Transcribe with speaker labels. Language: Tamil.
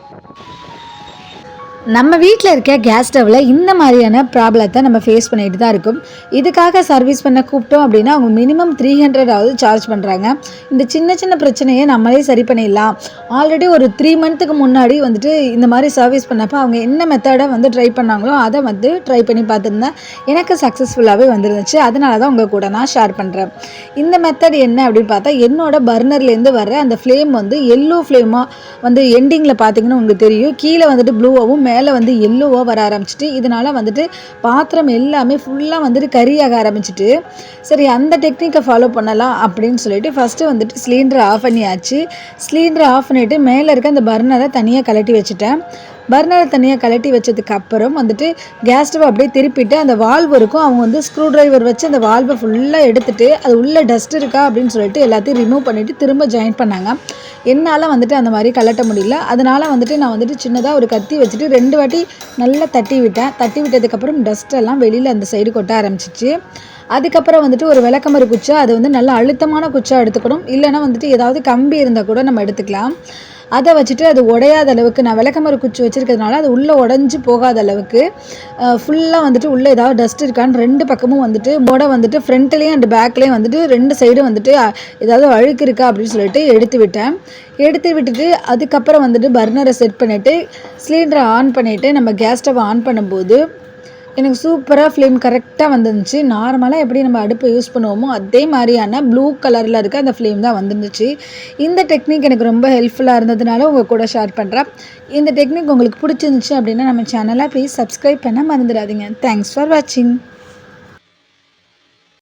Speaker 1: よし。நம்ம வீட்டில் இருக்க கேஸ் ஸ்டவ்வில் இந்த மாதிரியான ப்ராப்ளத்தை நம்ம ஃபேஸ் பண்ணிட்டு தான் இருக்கும். இதுக்காக சர்வீஸ் பண்ண கூப்பிட்டோம் அப்படின்னா அவங்க மினிமம் த்ரீ ஹண்ட்ரடாவது சார்ஜ் பண்ணுறாங்க இந்த சின்ன சின்ன பிரச்சனையை நம்மளே சரி பண்ணிடலாம். ஆல்ரெடி ஒரு த்ரீ மந்த்துக்கு முன்னாடி வந்துட்டு இந்த மாதிரி சர்வீஸ் பண்ணப்போ அவங்க என்ன மெத்தடை வந்து ட்ரை பண்ணாங்களோ அதை வந்து ட்ரை பண்ணி பார்த்துருந்தேன். எனக்கு சக்ஸஸ்ஃபுல்லாகவே வந்துருந்துச்சு. அதனால தான் உங்கள் கூட நான் ஷேர் பண்ணுறேன் இந்த மெத்தட் என்ன அப்படின்னு பார்த்தா என்னோட பர்னர்லேருந்து வர அந்த ஃப்ளேம் வந்து எல்லோ ஃப்ளேமாக வந்து எண்டிங்கில் பார்த்தீங்கன்னா உங்களுக்கு தெரியும். கீழே வந்துட்டு ப்ளூவாகவும் மேலே வந்து எல்லோவாக வர ஆரம்பிச்சிட்டு இதனால் வந்துட்டு பாத்திரம் எல்லாமே ஃபுல்லாக வந்துட்டு கரியாக ஆரம்பிச்சிட்டு சரி அந்த டெக்னிக்கை ஃபாலோ பண்ணலாம் அப்படின்னு சொல்லிட்டு ஃபஸ்ட்டு வந்துட்டு சிலிண்டரை ஆஃப் பண்ணியாச்சு. சிலிண்டரை ஆஃப் பண்ணிவிட்டு மேலே இருக்க அந்த பர்னரை தனியாக கலட்டி வச்சுட்டேன். பர்னரை தனியாக கலட்டி வச்சதுக்கு அப்புறம் வந்துட்டு கேஸ் ஸ்டவ் அப்படியே திருப்பிட்டு அந்த வால்வு இருக்கும். அவங்க வந்து ஸ்க்ரூ டிரைவர் வச்சு அந்த வால்வை ஃபுல்லாக எடுத்துட்டு அது உள்ளே டஸ்ட் இருக்கா அப்படின்னு சொல்லிட்டு எல்லாத்தையும் ரிமூவ் பண்ணிவிட்டு திரும்ப ஜாயின் பண்ணாங்க. என்னால் வந்துட்டு அந்த மாதிரி கலட்ட முடியல. அதனால் வந்துட்டு நான் வந்துட்டு சின்னதாக ஒரு கத்தி வச்சுட்டு ரெண்டு வாட்டி நல்லா தட்டி விட்டேன். தட்டி விட்டதுக்கப்புறம் டஸ்ட் எல்லாம் வெளியில் அந்த சைடு கொட்ட ஆரம்பிச்சிச்சு. அதுக்கப்புறம் வந்துட்டு ஒரு விளக்கமறு குச்சா அது வந்து நல்ல அழுத்தமான குச்சா எடுத்துக்கணும். இல்லைன்னா வந்துட்டு ஏதாவது கம்பி இருந்தால் கூட நம்ம எடுத்துக்கலாம். அதை வச்சுட்டு அது உடையாத அளவுக்கு நான் விளக்கமறு குச்சி வச்சுருக்கிறதுனால அது உள்ளே உடஞ்சி போகாத அளவுக்கு ஃபுல்லாக வந்துட்டு உள்ளே ஏதாவது டஸ்ட் இருக்கான்னு ரெண்டு பக்கமும் வந்துட்டு மொடை வந்துட்டு ஃப்ரண்ட்லேயும் அண்ட் பேக்லேயும் வந்துட்டு ரெண்டு சைடும் வந்துட்டு ஏதாவது அழுக்கு இருக்கா அப்படின்னு சொல்லிட்டு எடுத்து விட்டேன். எடுத்து விட்டுட்டு அதுக்கப்புறம் வந்துட்டு பர்னரை செட் பண்ணிவிட்டு சிலிண்டரை ஆன் பண்ணிவிட்டு நம்ம கேஸ் ஸ்டவ் ஆன் பண்ணும்போது எனக்கு சூப்பராக ஃப்ளேம் கரெக்டாக வந்துருந்துச்சு. நார்மலாக எப்படி நம்ம அடுப்பு யூஸ் பண்ணுவோமோ அதே மாதிரியான ப்ளூ கலரில் இருக்க அந்த ஃப்ளேம் தான் வந்துருந்துச்சு. இந்த டெக்னிக் எனக்கு ரொம்ப ஹெல்ப்ஃபுல்லாக இருந்ததுனால உங்கள் கூட ஷேர் பண்ணுறேன் இந்த டெக்னிக் உங்களுக்கு பிடிச்சிருந்துச்சு அப்படின்னா நம்ம சேனலை ப்ளீஸ் சப்ஸ்கிரைப் பண்ண மறந்துடாதீங்க. தேங்க்ஸ் ஃபார் வாட்சிங்